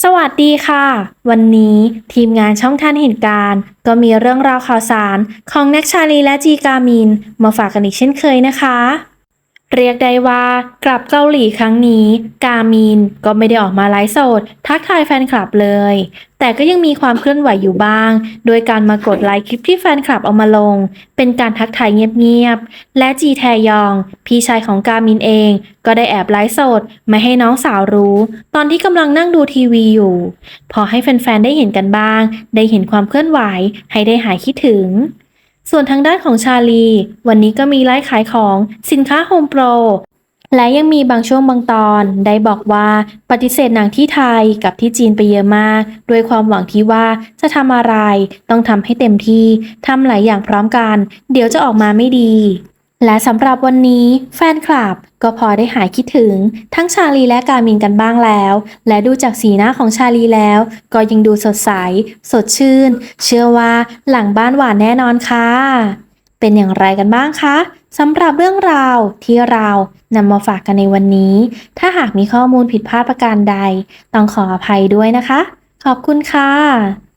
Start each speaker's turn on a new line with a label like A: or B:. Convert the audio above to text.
A: สวัสดีค่ะ วันนี้ทีมงานช่องทานเหตุการณ์ก็มีเรื่องราวข่าวสารของแน็กชาลีและจีกามิน มาฝากกันอีกเช่นเคยนะคะ เรียกได้ว่ากลับเกาหลีครั้งนี้ กามินก็ไม่ได้ออกมาไลฟ์สด ทักทายแฟนคลับเลย แต่ก็ยังมีความเคลื่อนไหวอยู่บ้าง โดยการมากดไลค์คลิปที่แฟนคลับเอามาลง เป็นการทักทายเงียบๆ และจีแทยอง พี่ชายของกามินเอง ก็ได้แอบไลฟ์สดไม่ให้น้องสาวรู้ ตอนที่กำลังนั่งดูทีวีอยู่ พอให้แฟนๆได้เห็นกันบ้าง ได้เห็นความเคลื่อนไหวให้ได้หายคิดถึง ส่วนทางด้านของชาลี วันนี้ก็มีไลฟ์ขายของสินค้าโฮมโปรและยังมีบางช่วงบางตอนได้บอกว่าปฏิเสธหนังที่ไทยกับที่จีนไปเยอะมาก ด้วยความหวังที่ว่าจะทำอะไร ต้องทำให้เต็มที่ทำหลายอย่างพร้อมกัน เดี๋ยวจะออกมาไม่ดี และสำหรับวันนี้แฟนคลับก็พอได้หายคิดถึง ทั้งชาลีและกามินกันบ้างแล้ว และดูจากสีหน้าของชาลีแล้ว ก็ยังดูสดใส สดชื่น เชื่อว่าหลังบ้านหวานแน่นอนค่ะ เป็นอย่างไรกันบ้างคะสำหรับเรื่องราวที่เรานำมาฝากกันในวันนี้ ถ้าหากมีข้อมูลผิดพลาดประการใด ต้องขออภัยด้วยนะคะ ขอบคุณค่ะ